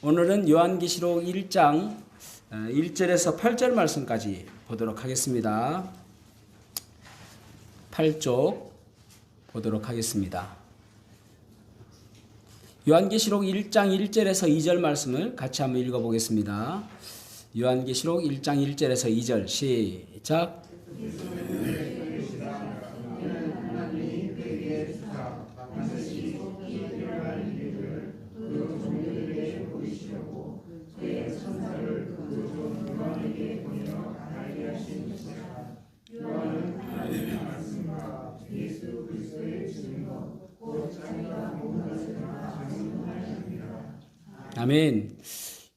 오늘은 요한계시록 1장 1절에서 8절 말씀까지 보도록 하겠습니다. 8쪽 보도록 하겠습니다. 요한계시록 1장 1절에서 2절 말씀을 같이 한번 읽어보겠습니다. 요한계시록 1장 1절에서 2절 시작. 아멘.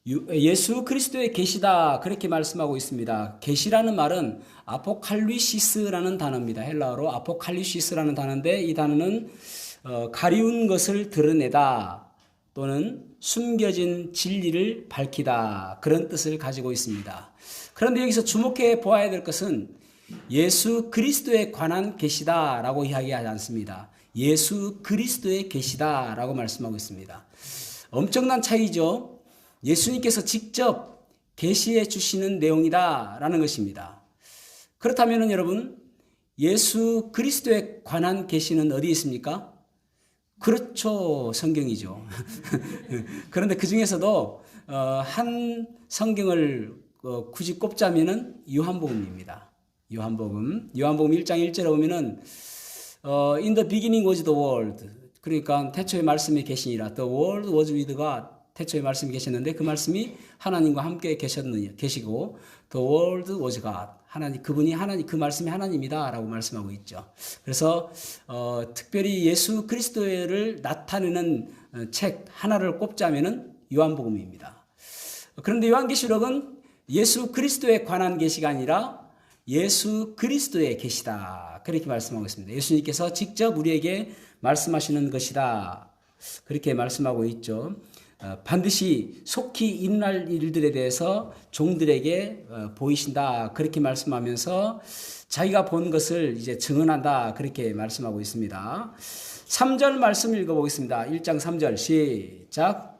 유- 예수 그리스도의 계시다 그렇게 말씀하고 있습니다. 계시라는 말은 아포칼리시스라는 단어입니다. 헬라어로 아포칼리시스라는 단어인데 이 단어는 어, 가리운 것을 드러내다 또는 숨겨진 진리를 밝히다 그런 뜻을 가지고 있습니다. 그런데 여기서 주목해 보아야 될 것은 예수 그리스도에 관한 계시다라고 이야기하지 않습니다. 예수 그리스도의 계시다라고 말씀하고 있습니다. 엄청난 차이죠. 예수님께서 직접 계시해 주시는 내용이다라는 것입니다. 그렇다면 여러분 예수 그리스도에 관한 계시는 어디 있습니까? 그렇죠. 성경이죠. 그런데 그 중에서도 어, 한 성경을 어, 굳이 꼽자면은 요한복음입니다. 요한복음. 요한복음 1장 1절에 보면은 어, in the beginning was the world. 그러니까 태초에 말씀이 계시니라. The world was with God. 태초에 말씀이 계셨는데 그 말씀이 하나님과 함께 계셨느냐 계시고 the world was God. 하나님 그분이 하나님 그 말씀이 하나님이다라고 말씀하고 있죠. 그래서 어, 특별히 예수 그리스도를 나타내는 어, 책 하나를 꼽자면은 요한복음입니다. 그런데 요한계시록은 예수 그리스도에 관한 계시가 아니라 예수 그리스도의 계시다. 그렇게 말씀하고 있습니다. 예수님께서 직접 우리에게 말씀하시는 것이다. 그렇게 말씀하고 있죠. 어, 반드시 속히 일어날 일들에 대해서 종들에게 어, 보이신다. 그렇게 말씀하면서 자기가 본 것을 이제 증언한다. 그렇게 말씀하고 있습니다. 3절 말씀 읽어보겠습니다. 1장 3절 시작.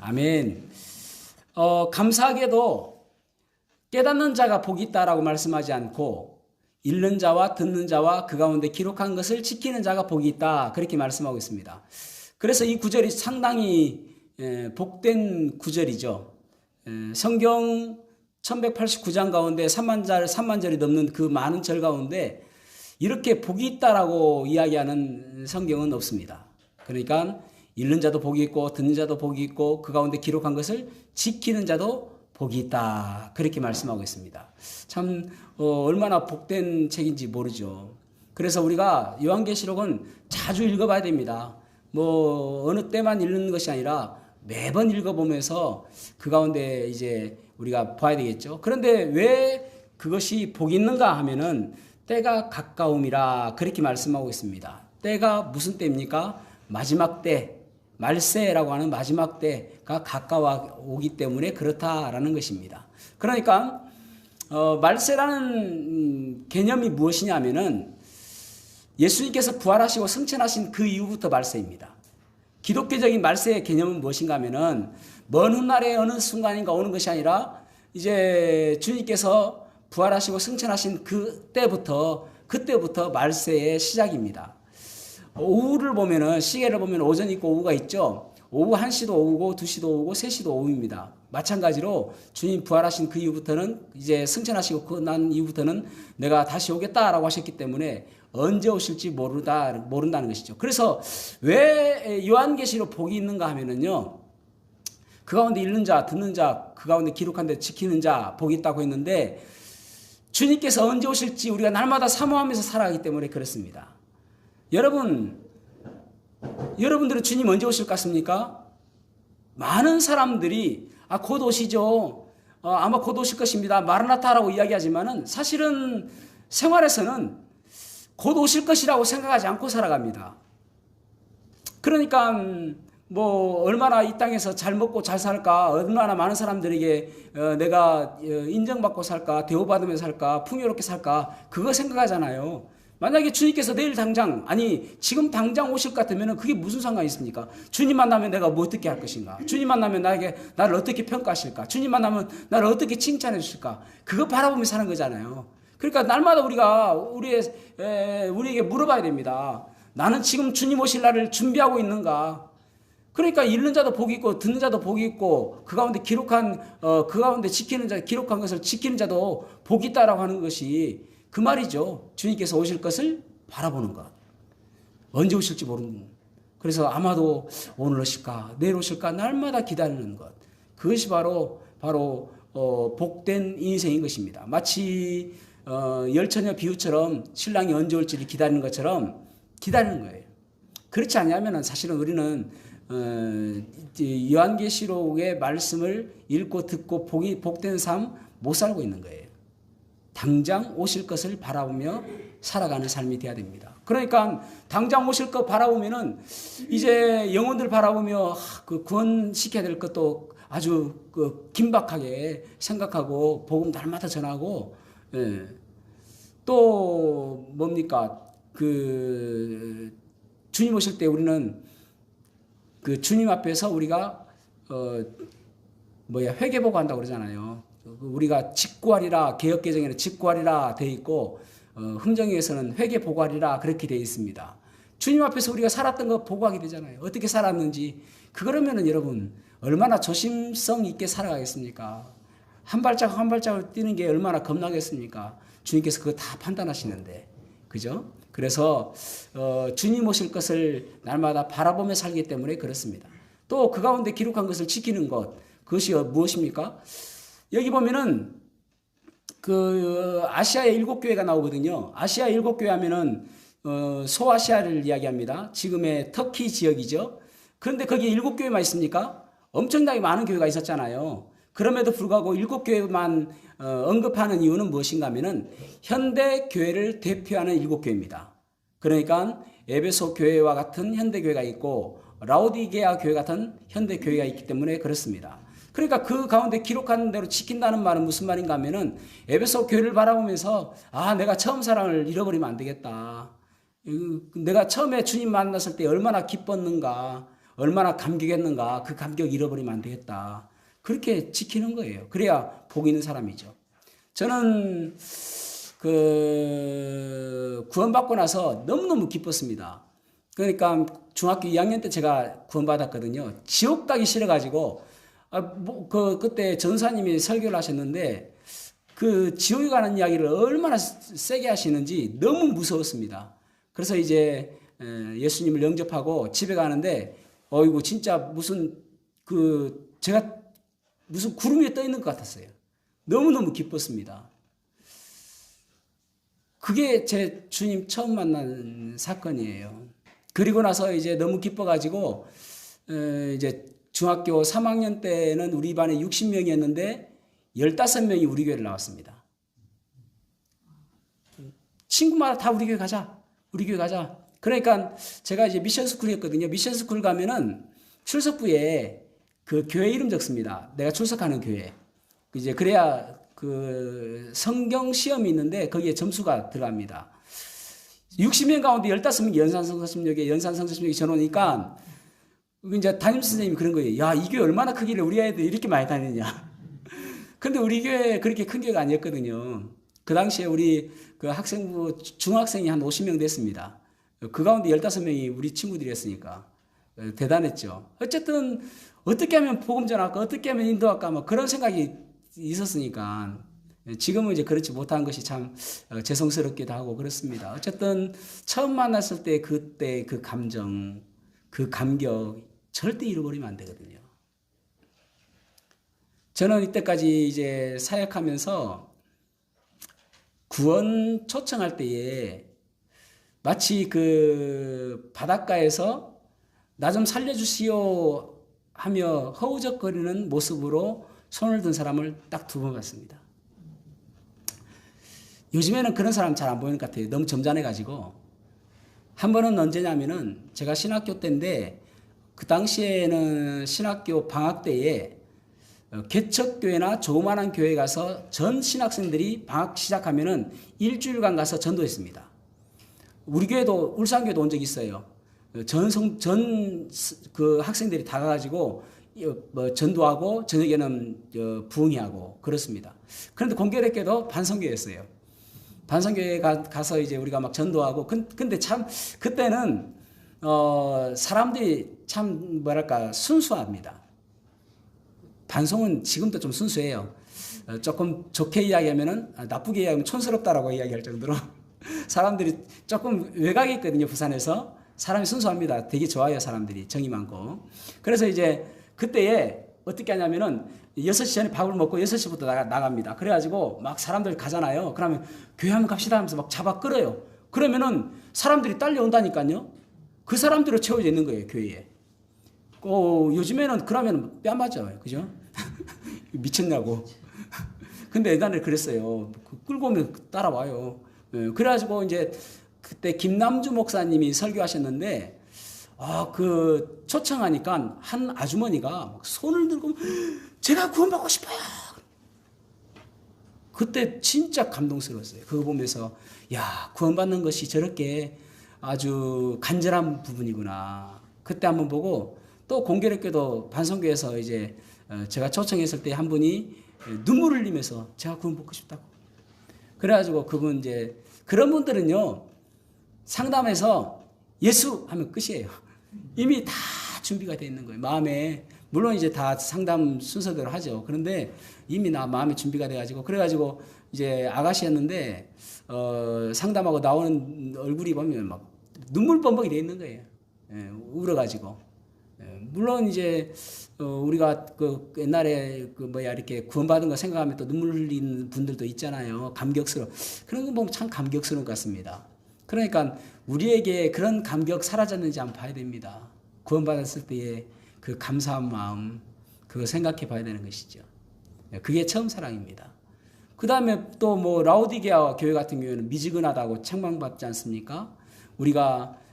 아멘. 어, 감사하게도 깨닫는 자가 복이 있다라고 말씀하지 않고 읽는 자와 듣는 자와 그 가운데 기록한 것을 지키는 자가 복이 있다 그렇게 말씀하고 있습니다. 그래서 이 구절이 상당히 에, 복된 구절이죠. 에, 성경 1189장 가운데 3만 절 3만 절이 넘는 그 많은 절 가운데 이렇게 복이 있다라고 이야기하는 성경은 없습니다. 그러니까 읽는 자도 복이 있고 듣는 자도 복이 있고 그 가운데 기록한 것을 지키는 자도 복이 있다. 그렇게 말씀하고 있습니다. 참 어, 얼마나 복된 책인지 모르죠. 그래서 우리가 요한계시록은 자주 읽어봐야 됩니다. 뭐 어느 때만 읽는 것이 아니라 매번 읽어보면서 그 가운데 이제 우리가 봐야 되겠죠. 그런데 왜 그것이 복이 있는가 하면은 때가 가까움이라 그렇게 말씀하고 있습니다. 때가 무슨 때입니까? 마지막 때, 말세라고 하는 마지막 때가 가까워 오기 때문에 그렇다라는 것입니다. 그러니까 어, 말세라는 음, 개념이 무엇이냐면은 예수님께서 부활하시고 승천하신 그 이후부터 말세입니다. 기독교적인 말세의 개념은 무엇인가 하면은 먼 훗날의 어느 순간인가 오는 것이 아니라 이제 주님께서 부활하시고 승천하신 그때부터 그때부터 말세의 시작입니다. 오후를 보면은 시계를 보면 오전 있고 오후가 있죠. 오후 1시도 오후고 2시도 오후고 3시도 오후입니다. 마찬가지로 주님 부활하신 그 이후부터는 이제 승천하시고 그난 이후부터는 내가 다시 오겠다라고 하셨기 때문에 언제 오실지 모르다 모른다는 것이죠. 그래서 왜 요한계시록 복이 있는가 하면은요. 그 가운데 읽는 자, 듣는 자, 그 가운데 기록한 데 지키는 자 복이 있다고 했는데 주님께서 언제 오실지 우리가 날마다 사모하면서 살아가기 때문에 그렇습니다. 여러분, 여러분들은 주님 언제 오실 것 같습니까? 많은 사람들이 아, 곧 오시죠. 어, 아마 곧 오실 것입니다. 마르나타라고 이야기하지만은 사실은 생활에서는 곧 오실 것이라고 생각하지 않고 살아갑니다. 그러니까 음, 뭐 얼마나 이 땅에서 잘 먹고 잘 살까, 얼마나 많은 사람들에게 어, 내가 어, 인정받고 살까, 대우받으며 살까, 풍요롭게 살까, 그거 생각하잖아요. 만약에 주님께서 내일 당장, 아니, 지금 당장 오실 것 같으면 그게 무슨 상관이 있습니까? 주님 만나면 내가 뭐 어떻게 할 것인가? 주님 만나면 나에게, 나를 어떻게 평가하실까? 주님 만나면 나를 어떻게 칭찬해 주실까? 그거 바라보며 사는 거잖아요. 그러니까 날마다 우리가, 우리의, 에, 우리에게 물어봐야 됩니다. 나는 지금 주님 오실 날을 준비하고 있는가? 그러니까 읽는 자도 복이 있고 듣는 자도 복이 있고 그 가운데 기록한 어, 그 가운데 지키는 자 기록한 것을 지키는 자도 복이 있다라고 하는 것이 그 말이죠. 주님께서 오실 것을 바라보는 것. 언제 오실지 모르는. 그래서 아마도 오늘 오실까 내일 오실까 날마다 기다리는 것. 그것이 바로 바로 어, 복된 인생인 것입니다. 마치 어, 열처녀 비유처럼 신랑이 언제 올지를 기다리는 것처럼 기다리는 거예요. 그렇지 않냐면은 사실은 우리는 어, 이 요한계시록의 말씀을 읽고 듣고 복이 복된 삶 못 살고 있는 거예요. 당장 오실 것을 바라보며 살아가는 삶이 돼야 됩니다. 그러니까 당장 오실 것 바라보면은 이제 영혼들 바라보며 하, 그 구원시켜야 될 것도 아주 그 긴박하게 생각하고 복음 날마다 전하고 예. 또 뭡니까 그 주님 오실 때 우리는 그 주님 앞에서 우리가 어 뭐야 회개보고 한다고 그러잖아요. 그 우리가 직구하리라 개혁 개정에는 직구하리라 돼 있고 어, 흥정에서는 회개 보고하리라 그렇게 돼 있습니다. 주님 앞에서 우리가 살았던 거 보고하게 되잖아요. 어떻게 살았는지 그러면은 여러분 얼마나 조심성 있게 살아가겠습니까? 한 발자국 한 발자국 뛰는 게 얼마나 겁나겠습니까? 주님께서 그거 다 판단하시는데 그죠? 그래서 어, 주님 오실 것을 날마다 바라보며 살기 때문에 그렇습니다. 또 그 가운데 기록한 것을 지키는 것 그것이 무엇입니까? 여기 보면은 그 아시아의 일곱 교회가 나오거든요. 아시아 일곱 교회 하면은 어, 소아시아를 이야기합니다. 지금의 터키 지역이죠. 그런데 거기에 일곱 교회만 있습니까? 엄청나게 많은 교회가 있었잖아요. 그럼에도 불구하고 일곱 교회만 어, 언급하는 이유는 무엇인가 하면은 현대 교회를 대표하는 일곱 교회입니다. 그러니까 에베소 교회와 같은 현대 교회가 있고 라오디게아 교회 같은 현대 교회가 있기 때문에 그렇습니다. 그러니까 그 가운데 기록하는 대로 지킨다는 말은 무슨 말인가 하면은 에베소 교회를 바라보면서 아 내가 처음 사랑을 잃어버리면 안 되겠다. 내가 처음에 주님 만났을 때 얼마나 기뻤는가, 얼마나 감격했는가, 그 감격 잃어버리면 안 되겠다. 그렇게 지키는 거예요. 그래야 복 있는 사람이죠. 저는 그 구원받고 나서 너무너무 기뻤습니다. 그러니까 중학교 2학년 때 제가 구원받았거든요. 지옥 가기 싫어가지고 아, 뭐, 그, 그때 전사님이 설교를 하셨는데 그 지옥에 가는 이야기를 얼마나 세게 하시는지 너무 무서웠습니다. 그래서 이제 예수님을 영접하고 집에 가는데 어이구 진짜 무슨 그 제가 무슨 구름 위에 떠 있는 것 같았어요. 너무너무 기뻤습니다. 그게 제 주님 처음 만난 사건이에요. 그리고 나서 이제 너무 기뻐가지고 이제 중학교 3학년 때는 우리 반에 60명이었는데 15명이 우리 교회를 나왔습니다. 친구마다 다 우리 교회 가자. 우리 교회 가자. 그러니까 제가 이제 미션 스쿨이었거든요. 미션 스쿨 가면은 출석부에 그 교회 이름 적습니다. 내가 출석하는 교회. 이제 그래야 그 성경 시험이 있는데 거기에 점수가 들어갑니다. 60명 가운데 15명이 연산성서심역에 연산성서심역에 전오니까 이제 담임 선생님이 그런 거예요. 야, 이 교회 얼마나 크기를 우리 아이들 이렇게 많이 다니냐. 근데 우리 교회 그렇게 큰 교회가 아니었거든요. 그 당시에 우리 그 학생부 중학생이 한 50명 됐습니다. 그 가운데 15명이 우리 친구들이었으니까 대단했죠. 어쨌든 어떻게 하면 복음 전할까, 어떻게 하면 인도할까, 뭐 그런 생각이 있었으니까 지금은 이제 그렇지 못한 것이 참 어, 죄송스럽기도 하고 그렇습니다. 어쨌든 처음 만났을 때 그때 그 감정, 그 감격 절대 잃어버리면 안 되거든요. 저는 이때까지 이제 사역하면서 구원 초청할 때에 마치 그 바닷가에서 나 좀 살려주시오 하며 허우적거리는 모습으로 손을 든 사람을 딱 두 번 봤습니다. 요즘에는 그런 사람 잘 안 보이는 것 같아요. 너무 점잖해가지고. 한 번은 언제냐면은 제가 신학교 때인데 그 당시에는 신학교 방학 때에 어, 개척교회나 조그마한 교회 가서 전 신학생들이 방학 시작하면은 일주일간 가서 전도했습니다. 우리 교회도 울산교회도 온적 있어요. 전성 전 그 학생들이 다 가가지고 어, 뭐 전도하고 저녁에는 어, 부흥회하고 그렇습니다. 그런데 공교롭게도 반성교회였어요. 반성교회 가, 가서 이제 우리가 막 전도하고 근, 근데 참 그때는 어 사람들이 참 뭐랄까 순수합니다. 반송은 지금도 좀 순수해요. 어, 조금 좋게 이야기하면은 아, 나쁘게 이야기하면 촌스럽다라고 이야기할 정도로 사람들이 조금 외곽에 있거든요 부산에서 사람이 순수합니다. 되게 좋아요 사람들이 정이 많고 그래서 이제 그때에 어떻게 하냐면은 6시 전에 밥을 먹고 6시부터 나가, 나갑니다. 그래가지고 막 사람들 가잖아요. 그러면 교회 한번 갑시다 하면서 막 잡아 끌어요. 그러면은 사람들이 딸려온다니까요. 그 사람들로 채워져 있는 거예요, 교회에. 어, 요즘에는 그러면 뺨 맞아요. 그죠? 미쳤냐고. 근데 예전에 그랬어요. 그 끌고 오면 따라와요. 예, 그래가지고 이제 그때 김남주 목사님이 설교하셨는데, 아, 그 초청하니까 한 아주머니가 막 손을 들고 제가 구원받고 싶어요. 그때 진짜 감동스러웠어요. 그거 보면서 야 구원받는 것이 저렇게 아주 간절한 부분이구나. 그때 한번 보고 또 공교롭게도 반성교에서 이제 어, 제가 초청했을 때 한 분이 눈물을 흘리면서 제가 구원 받고 싶다고. 그래가지고 그분 이제 그런 분들은요 상담에서 예수 하면 끝이에요. 이미 다 준비가 돼 있는 거예요. 마음에 물론 이제 다 상담 순서대로 하죠. 그런데 이미 나 마음에 준비가 돼가지고 그래가지고 이제 아가씨였는데 어, 상담하고 나오는 얼굴이 보면 막 눈물 범벅이 돼 있는 거예요. 예, 울어가지고. 예, 물론 이제 어, 우리가 그 옛날에 그 뭐야 이렇게 구원받은 거 생각하면 또 눈물 흘리는 분들도 있잖아요. 감격스러워. 그런 거 보면 참 감격스러운 것 같습니다. 그러니까 우리에게 그런 감격 사라졌는지 한번 봐야 됩니다. 구원받았을 때의 그 감사한 마음, 그거 생각해 봐야 되는 것이죠. 예, 그게 처음 사랑입니다. 그 다음에 또 뭐 라우디게아 교회 같은 경우에는 미지근하다고 책망받지 않습니까? 우리가 에,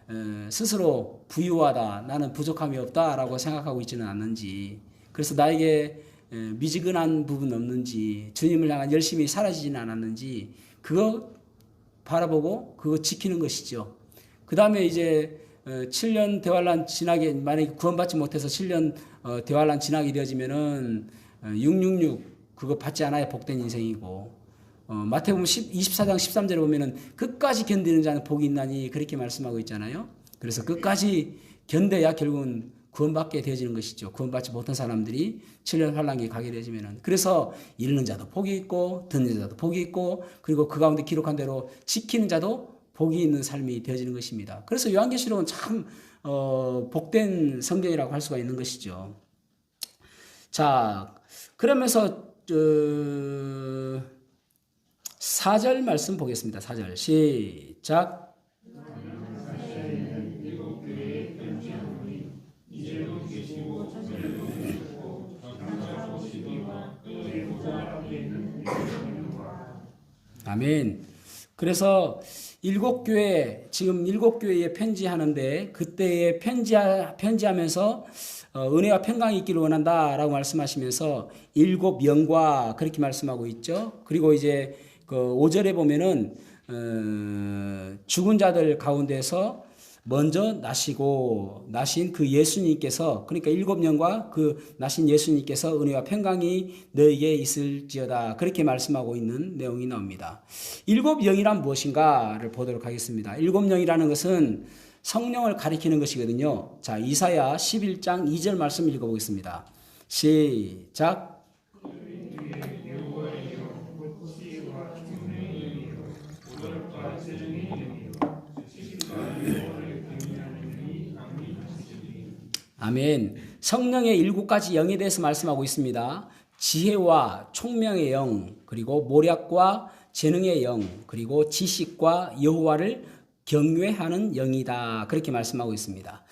스스로 부유하다, 나는 부족함이 없다라고 생각하고 있지는 않는지, 그래서 나에게 에, 미지근한 부분 없는지, 주님을 향한 열심히 사라지지는 않았는지, 그거 바라보고 그거 지키는 것이죠. 그 다음에 이제 어, 7년 대환란 지나게 만약에 구원받지 못해서 7년 어, 대환란 지나게 되어지면은 어, 666 그거 받지 않아야 복된 인생이고 어, 마태복음 10, 24장 13절에 보면은 끝까지 견디는 자는 복이 있나니 그렇게 말씀하고 있잖아요. 그래서 끝까지 견뎌야 결국은 구원받게 되어지는 것이죠. 구원받지 못한 사람들이 7년 환란기에 가게 되지면은 그래서 잃는 자도 복이 있고 듣는 자도 복이 있고 그리고 그 가운데 기록한 대로 지키는 자도 복이 있는 삶이 되어지는 것입니다. 그래서 요한계시록은 참 어, 복된 성경이라고 할 수가 있는 것이죠. 자, 그러면서 어, 4절 말씀 보겠습니다. 4절 시작. 아멘. 그래서 일곱 교회 지금 일곱 교회에 편지하는데 그때에 편지 편지하면서 어, 은혜와 평강이 있기를 원한다라고 말씀하시면서 일곱 영과 그렇게 말씀하고 있죠. 그리고 이제 그 5절에 보면은 어, 죽은 자들 가운데서 먼저 나시고 나신 그 예수님께서 그러니까 일곱 년과 그 나신 예수님께서 은혜와 평강이 너에게 있을지어다 그렇게 말씀하고 있는 내용이 나옵니다. 일곱 영이란 무엇인가를 보도록 하겠습니다. 일곱 영이라는 것은 성령을 가리키는 것이거든요. 자, 이사야 11장 2절 말씀 읽어보겠습니다. 시작. 아멘. 성령의 일곱 가지 영에 대해서 말씀하고 있습니다. 지혜와 총명의 영, 그리고 모략과 재능의 영, 그리고 지식과 여호와를 경외하는 영이다. 그렇게 말씀하고 있습니다.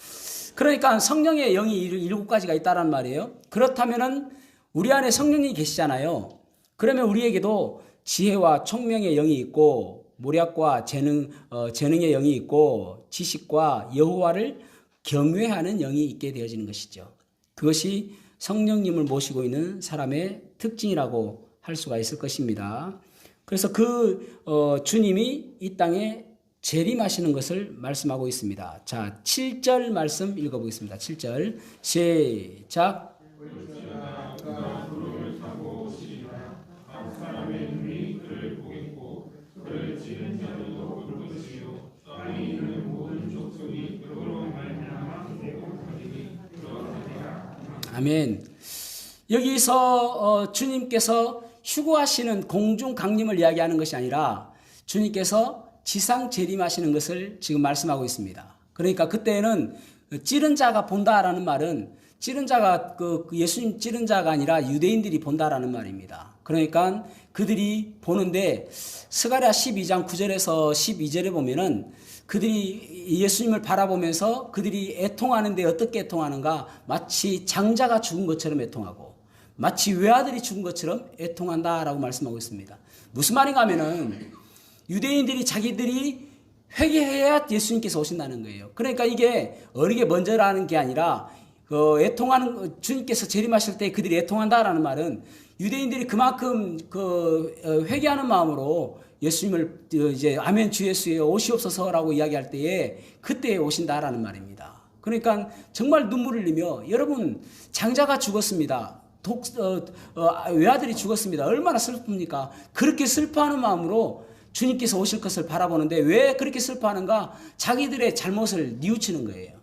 그러니까 성령의 영이 일곱 가지가 있다란 말이에요. 그렇다면은 우리 안에 성령이 계시잖아요. 그러면 우리에게도 지혜와 총명의 영이 있고 모략과 재능 어, 재능의 영이 있고 지식과 여호와를 경외하는 영이 있게 되어지는 것이죠. 그것이 성령님을 모시고 있는 사람의 특징이라고 할 수가 있을 것입니다. 그래서 그 어, 주님이 이 땅에 재림하시는 것을 말씀하고 있습니다. 자, 7절 말씀 읽어보겠습니다. 7절 시작. 아멘. 여기서 어, 주님께서 휴거하시는 공중 강림을 이야기하는 것이 아니라 주님께서 지상 재림하시는 것을 지금 말씀하고 있습니다. 그러니까 그때는 찌른 자가 본다라는 말은 찌른 자가 그 예수님 찌른 자가 아니라 유대인들이 본다라는 말입니다. 그러니까 그들이 보는데 스가랴 12장 9절에서 12절에 보면은 그들이 예수님을 바라보면서 그들이 애통하는데 어떻게 애통하는가? 마치 장자가 죽은 것처럼 애통하고 마치 외아들이 죽은 것처럼 애통한다라고 말씀하고 있습니다. 무슨 말인가 하면은 유대인들이 자기들이 회개해야 예수님께서 오신다는 거예요. 그러니까 이게 어리게 먼저라는 게 아니라 그 애통하는 주님께서 재림하실 때 그들이 애통한다라는 말은 유대인들이 그만큼 그 어, 회개하는 마음으로 예수님을 이제 아멘 주 예수에 오시옵소서라고 이야기할 때에 그때 오신다라는 말입니다. 그러니까 정말 눈물을 흘리며 여러분 장자가 죽었습니다. 독, 어, 어, 외아들이 죽었습니다. 얼마나 슬픕니까? 그렇게 슬퍼하는 마음으로 주님께서 오실 것을 바라보는데 왜 그렇게 슬퍼하는가? 자기들의 잘못을 뉘우치는 거예요.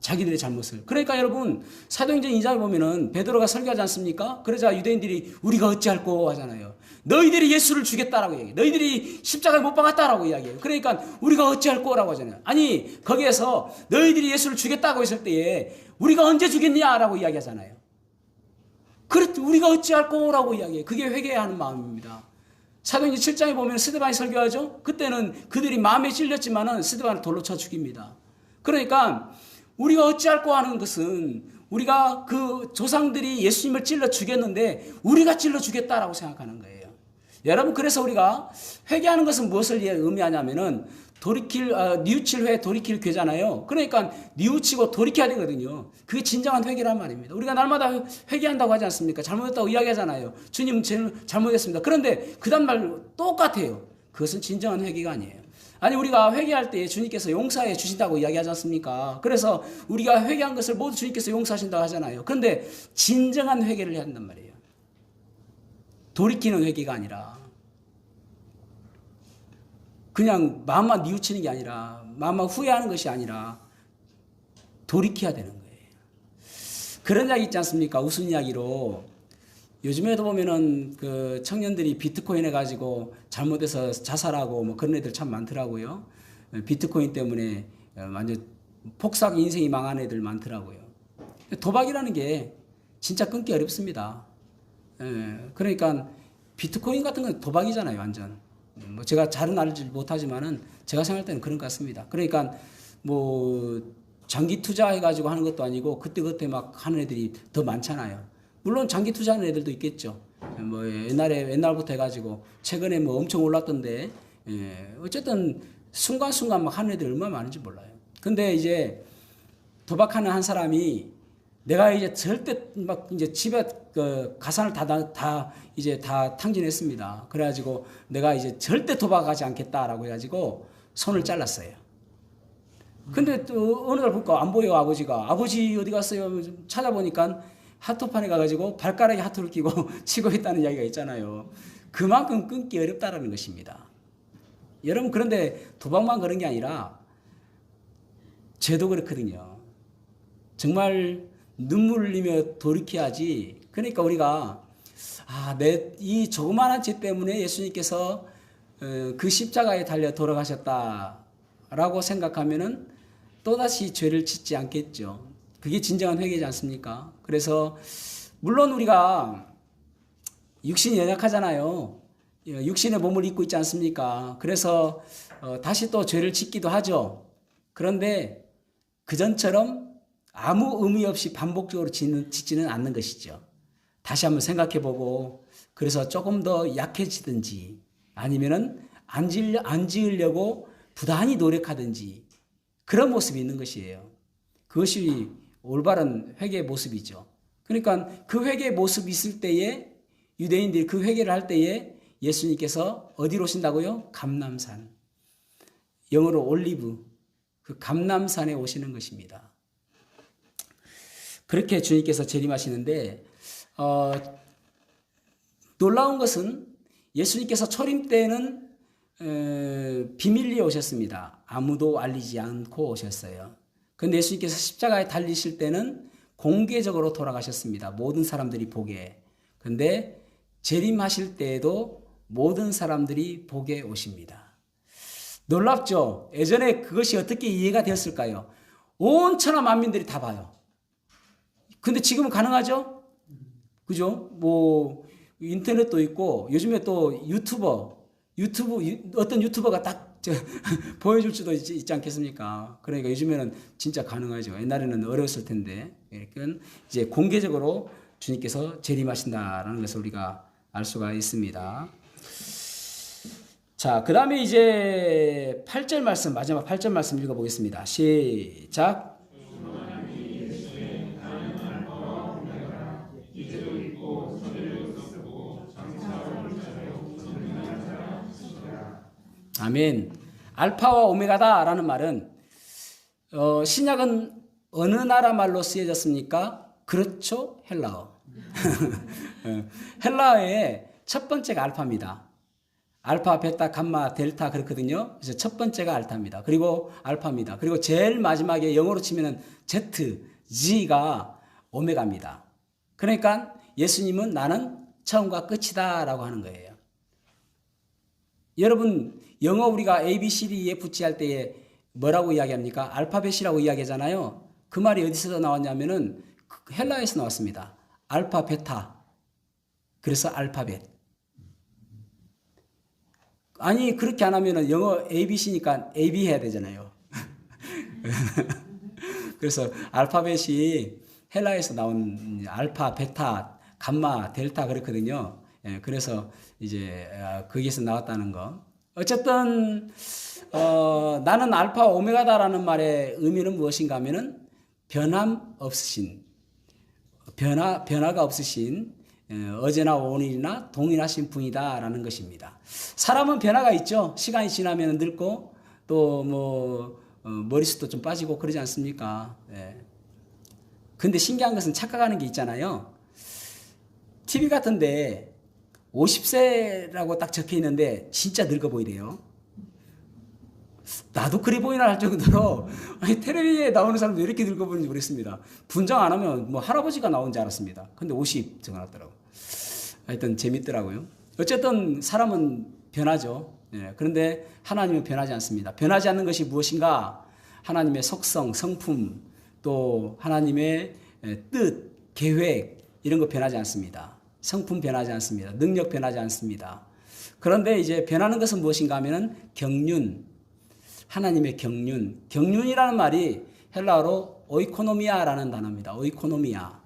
자기들의 잘못을. 그러니까 여러분 사도행전 2장에 보면은 베드로가 설교하지 않습니까? 그러자 유대인들이 우리가 어찌할꼬 하잖아요. 너희들이 예수를 죽였다라고 얘기해. 너희들이 십자가에 못 박았다라고 이야기해요. 그러니까 우리가 어찌할꼬라고 하잖아요. 아니 거기에서 너희들이 예수를 죽였다고 했을 때에 우리가 언제 죽였냐라고 이야기하잖아요. 그렇 우리가 어찌할꼬라고 이야기해요. 그게 회개해야 하는 마음입니다. 사도행전 7장에 보면 스데반이 설교하죠. 그때는 그들이 마음에 찔렸지만은 스데반을 돌로 쳐 죽입니다. 그러니까 우리가 어찌할꼬 하는 것은 우리가 그 조상들이 예수님을 찔러 죽였는데 우리가 찔러 죽였다라고 생각하는 거예요. 여러분 그래서 우리가 회개하는 것은 무엇을 의미하냐면은 돌이킬 어, 뉘우칠 회 돌이킬 괴잖아요. 그러니까 뉘우치고 돌이켜야 되거든요. 그게 진정한 회개란 말입니다. 우리가 날마다 회개한다고 하지 않습니까? 잘못했다고 이야기하잖아요. 주님 잘못했습니다. 그런데 그다음 말 똑같아요. 그것은 진정한 회개가 아니에요. 아니 우리가 회개할 때 주님께서 용서해 주신다고 이야기하지 않습니까? 그래서 우리가 회개한 것을 모두 주님께서 용서하신다고 하잖아요. 그런데 진정한 회개를 한단 말이에요. 돌이키는 회개가 아니라 그냥 마음만 뉘우치는 게 아니라 마음만 후회하는 것이 아니라 돌이켜야 되는 거예요. 그런 이야기 있지 않습니까? 웃음 이야기로 요즘에도 보면은 그 청년들이 비트코인 해가지고 잘못해서 자살하고 뭐 그런 애들 참 많더라고요. 비트코인 때문에 완전 폭삭 인생이 망한 애들 많더라고요. 도박이라는 게 진짜 끊기 어렵습니다. 예, 그러니까 비트코인 같은 건 도박이잖아요, 완전. 뭐 제가 잘은 알지 못하지만은 제가 생각할 때는 그런 것 같습니다. 그러니까 뭐 장기 투자해가지고 하는 것도 아니고 그때 그때 막 하는 애들이 더 많잖아요. 물론 장기 투자하는 애들도 있겠죠. 뭐 옛날에 옛날부터 해가지고 최근에 뭐 엄청 올랐던데 예, 어쨌든 순간순간 막 하는 애들 얼마나 많은지 몰라요. 근데 이제 도박하는 한 사람이 내가 이제 절대 막 이제 집에 그 가산을 다, 다, 다 이제 다 탕진했습니다. 그래가지고 내가 이제 절대 도박하지 않겠다라고 해가지고 손을 잘랐어요. 근데 또 어느 날 볼까 안 보여 아버지가 아버지 어디 갔어요? 찾아보니까 하토판에 가가지고 발가락에 하토를 끼고 치고 있다는 이야기가 있잖아요. 그만큼 끊기 어렵다라는 것입니다. 여러분 그런데 도박만 그런 게 아니라 죄도 그렇거든요. 정말 눈물 흘리며 돌이켜야지. 그러니까 우리가 아, 내 이 조그마한 죄 때문에 예수님께서 어, 그 십자가에 달려 돌아가셨다라고 생각하면은 또다시 죄를 짓지 않겠죠. 그게 진정한 회개지 않습니까? 그래서 물론 우리가 육신이 연약하잖아요. 육신의 몸을 입고 있지 않습니까? 그래서 어, 다시 또 죄를 짓기도 하죠. 그런데 그전처럼 아무 의미 없이 반복적으로 짓는, 짓지는 않는 것이죠. 다시 한번 생각해 보고 그래서 조금 더 약해지든지 아니면은 안, 지으려, 안 지으려고 부단히 노력하든지 그런 모습이 있는 것이에요. 그것이 올바른 회개의 모습이죠. 그러니까 그 회개의 모습이 있을 때에 유대인들이 그 회개를 할 때에 예수님께서 어디로 오신다고요? 감남산. 영어로 올리브. 그 감남산에 오시는 것입니다. 그렇게 주님께서 재림하시는데 어, 놀라운 것은 예수님께서 초림 때는 에, 비밀리에 오셨습니다. 아무도 알리지 않고 오셨어요. 근데 예수님께서 십자가에 달리실 때는 공개적으로 돌아가셨습니다. 모든 사람들이 보게. 근데 재림하실 때에도 모든 사람들이 보게 오십니다. 놀랍죠? 예전에 그것이 어떻게 이해가 되었을까요? 온 천하 만민들이 다 봐요. 근데 지금은 가능하죠? 그죠? 뭐 인터넷도 있고 요즘에 또 유튜버 유튜브 유- 어떤 유튜버가 딱 저, 보여줄 수도 있지, 있지 않겠습니까? 그러니까 요즘에는 진짜 가능하죠. 옛날에는 어려웠을 텐데 그러니까 이제 공개적으로 주님께서 재림하신다라는 것을 우리가 알 수가 있습니다. 자, 그 다음에 이제 8절 말씀, 마지막 8절 말씀 읽어보겠습니다. 시작. 아멘. 알파와 오메가다라는 말은 어, 신약은 어느 나라 말로 쓰여졌습니까? 그렇죠, 헬라어. 어, 헬라어의 첫 번째가 알파입니다. 알파, 베타, 감마, 델타 그렇거든요. 그래서 첫 번째가 알파입니다. 그리고 알파입니다. 그리고 제일 마지막에 영어로 치면은 Z, G가 오메가입니다. 그러니까 예수님은 나는 처음과 끝이다라고 하는 거예요. 여러분 영어 우리가 A, B, C, D, E, F, G 할 때에 뭐라고 이야기합니까? 알파벳이라고 이야기하잖아요. 그 말이 어디서 나왔냐면은 그 헬라에서 나왔습니다. 알파, 베타. 그래서 알파벳. 아니 그렇게 안 하면은 영어 A, B, C니까 A, B 해야 되잖아요. 그래서 알파벳이 헬라에서 나온 알파, 베타, 감마, 델타 그렇거든요. 예, 그래서 이제 아, 거기에서 나왔다는 거. 어쨌든 어, 나는 알파 오메가다라는 말의 의미는 무엇인가 하면은 변함 없으신 변화 변화가 없으신 예, 어제나 오늘이나 동일하신 분이다라는 것입니다. 사람은 변화가 있죠. 시간이 지나면 늙고 또뭐 머리숱도 좀 빠지고 그러지 않습니까? 예. 근데 신기한 것은 착각하는 게 있잖아요. TV 같은데 50세라고 딱 적혀 있는데 진짜 늙어 보이래요. 나도 그래 보이나 할 정도로 아니 텔레비에 나오는 사람도 왜 이렇게 늙어 보이는지 모르겠습니다. 분장 안 하면 뭐 할아버지가 나온 줄 알았습니다. 근데 50 적어놨더라고. 하여튼 재밌더라고요. 어쨌든 사람은 변하죠. 예, 그런데 하나님은 변하지 않습니다. 변하지 않는 것이 무엇인가? 하나님의 속성, 성품, 또 하나님의 예, 뜻, 계획 이런 거 변하지 않습니다. 성품 변하지 않습니다. 능력 변하지 않습니다. 그런데 이제 변하는 것은 무엇인가 하면은 경륜, 하나님의 경륜. 경륜이라는 말이 헬라어로 오이코노미아라는 단어입니다. 오이코노미아.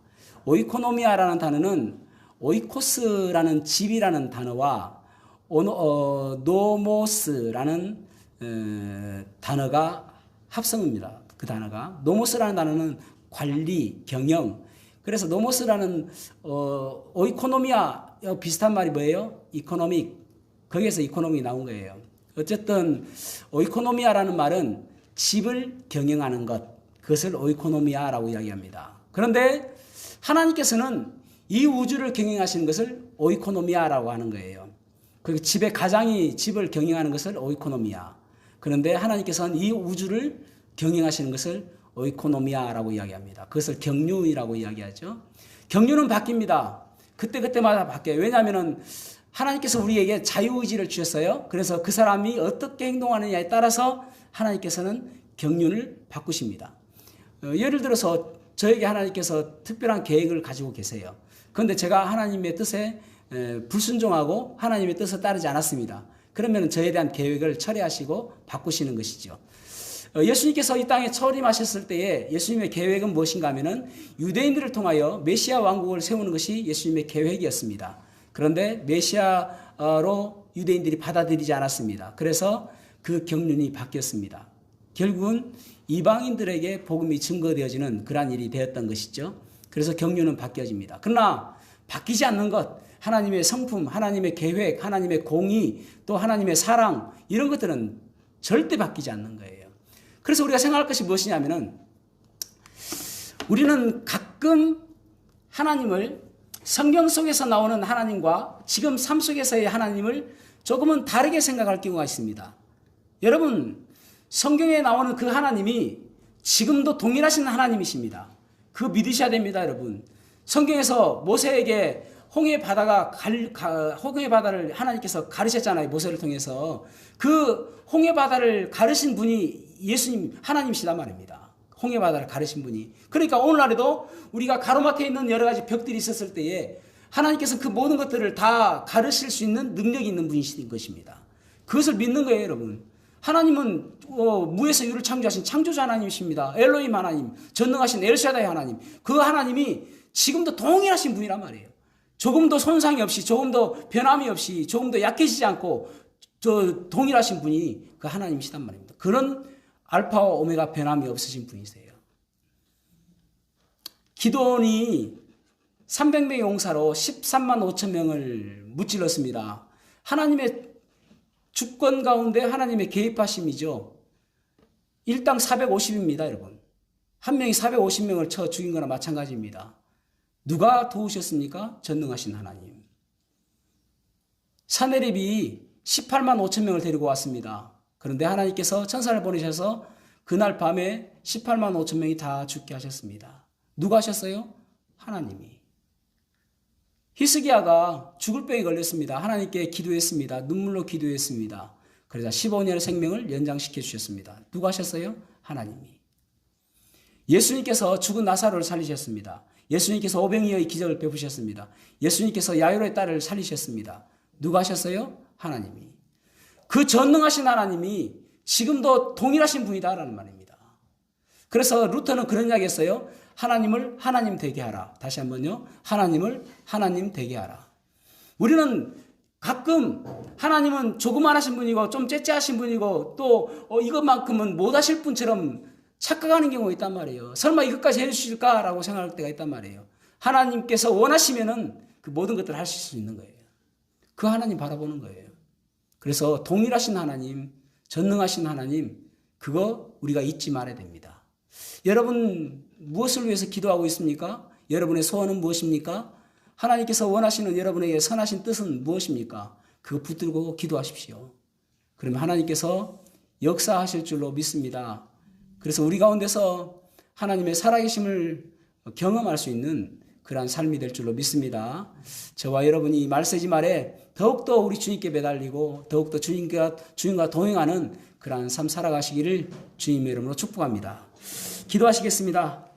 오이코노미아라는 단어는 오이코스라는 집이라는 단어와 오노, 어, 노모스라는 에, 단어가 합성입니다. 그 단어가 노모스라는 단어는 관리, 경영. 그래서 노모스라는 어, 오이코노미아 어, 비슷한 말이 뭐예요? 이코노믹. 거기에서 이코노미 나온 거예요. 어쨌든 오이코노미아라는 말은 집을 경영하는 것, 그것을 오이코노미아라고 이야기합니다. 그런데 하나님께서는 이 우주를 경영하시는 것을 오이코노미아라고 하는 거예요. 그 집의 가장이 집을 경영하는 것을 오이코노미아. 그런데 하나님께서는 이 우주를 경영하시는 것을 오이코노미아라고 이야기합니다. 그것을 경륜이라고 이야기하죠. 경륜은 바뀝니다. 그때그때마다 바뀌어요. 왜냐하면은 하나님께서 우리에게 자유의지를 주셨어요. 그래서 그 사람이 어떻게 행동하느냐에 따라서 하나님께서는 경륜을 바꾸십니다. 어, 예를 들어서 저에게 하나님께서 특별한 계획을 가지고 계세요. 그런데 제가 하나님의 뜻에 에, 불순종하고 하나님의 뜻을 따르지 않았습니다. 그러면 저에 대한 계획을 철회하시고 바꾸시는 것이죠. 어, 예수님께서 이 땅에 처림하셨을 때에 예수님의 계획은 무엇인가 하면은 유대인들을 통하여 메시아 왕국을 세우는 것이 예수님의 계획이었습니다. 그런데 메시아로 유대인들이 받아들이지 않았습니다. 그래서 그 경륜이 바뀌었습니다. 결국은 이방인들에게 복음이 증거되어지는 그러한 일이 되었던 것이죠. 그래서 경륜은 바뀌어집니다. 그러나 바뀌지 않는 것, 하나님의 성품, 하나님의 계획, 하나님의 공의, 또 하나님의 사랑 이런 것들은 절대 바뀌지 않는 거예요. 그래서 우리가 생각할 것이 무엇이냐면은 우리는 가끔 하나님을 성경 속에서 나오는 하나님과 지금 삶 속에서의 하나님을 조금은 다르게 생각할 경우가 있습니다. 여러분, 성경에 나오는 그 하나님이 지금도 동일하신 하나님이십니다. 그 믿으셔야 됩니다, 여러분. 성경에서 모세에게 홍해 바다가 갈, 가, 홍해 바다를 하나님께서 가르쳤잖아요. 모세를 통해서. 그 홍해 바다를 가르신 분이 예수님, 하나님이시단 말입니다. 홍해 바다를 가르신 분이. 그러니까 오늘날에도 우리가 가로막혀 있는 여러 가지 벽들이 있었을 때에 하나님께서 그 모든 것들을 다 가르칠 수 있는 능력이 있는 분이신 것입니다. 그것을 믿는 거예요, 여러분. 하나님은 어, 무에서 유를 창조하신 창조자 하나님이십니다. 엘로임 하나님, 전능하신 엘샤다이 하나님. 그 하나님이 지금도 동일하신 분이란 말이에요. 조금도 손상이 없이, 조금도 변함이 없이, 조금도 약해지지 않고 저 동일하신 분이 그 하나님이시단 말입니다. 그런 알파와 오메가 변함이 없으신 분이세요. 기도원이 300명의 용사로 13만 5천 명을 무찔렀습니다. 하나님의 주권 가운데 하나님의 개입하심이죠. 일당 450입니다, 여러분. 한 명이 450명을 쳐 죽인 거나 마찬가지입니다. 누가 도우셨습니까? 전능하신 하나님. 사내립이 18만 5천 명을 데리고 왔습니다. 그런데 하나님께서 천사를 보내셔서 그날 밤에 18만 5천 명이 다 죽게 하셨습니다. 누가 하셨어요? 하나님이. 히스기야가 죽을 병에 걸렸습니다. 하나님께 기도했습니다. 눈물로 기도했습니다. 그러자 15년의 생명을 연장시켜 주셨습니다. 누가 하셨어요? 하나님이. 예수님께서 죽은 나사로를 살리셨습니다. 예수님께서 오병이어의 기적을 베푸셨습니다. 예수님께서 야이로의 딸을 살리셨습니다. 누가 하셨어요? 하나님이. 그 전능하신 하나님이 지금도 동일하신 분이다라는 말입니다. 그래서 루터는 그런 이야기 했어요. 하나님을 하나님 되게 하라. 다시 한번요. 하나님을 하나님 되게 하라. 우리는 가끔 하나님은 조그만 하신 분이고 좀 째째하신 분이고 또 어, 이것만큼은 못하실 분처럼 착각하는 경우가 있단 말이에요. 설마 이것까지 해주실까라고 생각할 때가 있단 말이에요. 하나님께서 원하시면은 그 모든 것들을 하실 수 있는 거예요. 그 하나님 바라보는 거예요. 그래서 동일하신 하나님, 전능하신 하나님, 그거 우리가 잊지 말아야 됩니다. 여러분 무엇을 위해서 기도하고 있습니까? 여러분의 소원은 무엇입니까? 하나님께서 원하시는 여러분에게 선하신 뜻은 무엇입니까? 그거 붙들고 기도하십시오. 그러면 하나님께서 역사하실 줄로 믿습니다. 그래서 우리 가운데서 하나님의 살아계심을 경험할 수 있는 그러한 삶이 될 줄로 믿습니다. 저와 여러분이 말세지 말에 더욱더 우리 주님께 매달리고 더욱더 주님과, 주님과 동행하는 그러한 삶 살아가시기를 주님의 이름으로 축복합니다. 기도하시겠습니다.